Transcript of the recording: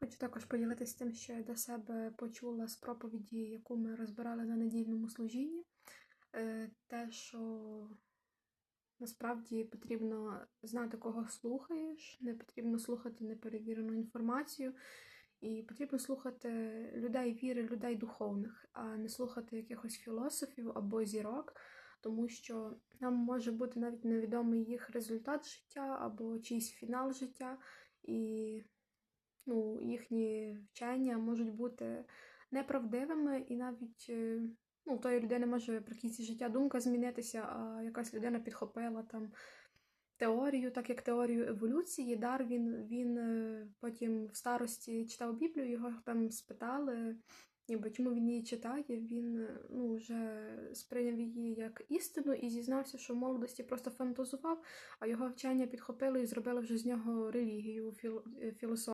Хочу також поділитися тим, що я для себе почула з проповіді, яку ми розбирали на недільному служінні. Е, Те, що насправді потрібно знати, кого слухаєш, не потрібно слухати неперевірену інформацію, і потрібно слухати людей віри, людей духовних, а не слухати якихось філософів або зірок, тому що нам може бути навіть невідомий їх результат життя або чийсь фінал життя. І ну, їхні вчення можуть бути неправдивими, і навіть е, ну, тої людини може при кінці життя думка змінитися, а якась людина підхопила там теорію, так як теорію еволюції. Дарвін він е, потім в старості читав Біблію, його там спитали. Ніби чому він її читає, він е, ну, вже сприйняв її як істину і зізнався, що в молодості просто фантазував, а його вчення підхопили і зробили вже з нього релігію, філософію.